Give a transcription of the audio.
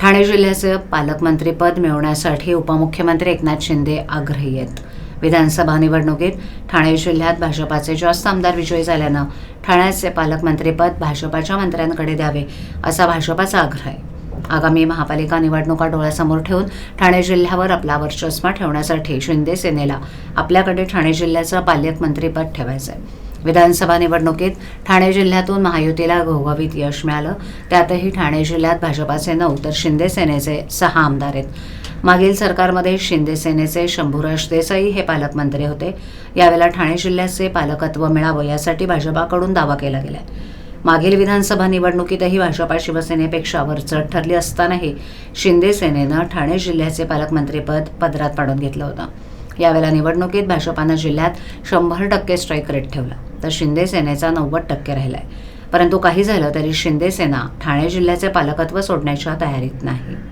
ठाणे जिल्ह्याचं पालकमंत्रीपद मिळवण्यासाठी उपमुख्यमंत्री एकनाथ शिंदे आग्रही आहेत. विधानसभा निवडणुकीत ठाणे जिल्ह्यात भाजपाचे जास्त आमदार विजयी झाल्यानं ठाण्याचे पालकमंत्रीपद भाजपाच्या मंत्र्यांकडे द्यावे असा भाजपाचा आग्रह आहे. आगामी महापालिका निवडणुका डोळ्यासमोर ठेवून ठाणे जिल्ह्यावर आपला वर्चस्व ठेवण्यासाठी शिंदे सेनेला आपल्याकडे ठाणे जिल्ह्याचं पालकमंत्रीपद ठेवायचं आहे विधानसभा निवडणुकीत ठाणे जिल्ह्यातून महायुतीला घोघवीत यश मिळालं. त्यातही ठाणे जिल्ह्यात भाजपाचे नऊ तर शिंदे सेनेचे सहा आमदार आहेत. मागील सरकारमध्ये शिंदे सेनेचे शंभूराज देसाई हे पालकमंत्री होते. यावेळेला ठाणे जिल्ह्याचे पालकत्व मिळावं यासाठी भाजपाकडून दावा केला गेलाय. मागील विधानसभा निवडणुकीतही भाजपा शिवसेनेपेक्षा वरचढ ठरली असतानाही शिंदे सेनेनं ठाणे जिल्ह्याचे पालकमंत्रीपद पदरात पाडून घेतलं होतं. यावेळेला निवडणुकीत भाजपानं जिल्ह्यात शंभर टक्के स्ट्राईक रेट ठेवला. तर शिंदे सेनेचा नव्वद टक्के राहिलाय. परंतु काही झालं तरी शिंदे सेना ठाणे जिल्ह्याचे पालकत्व सोडण्याच्या तयारीत नाही.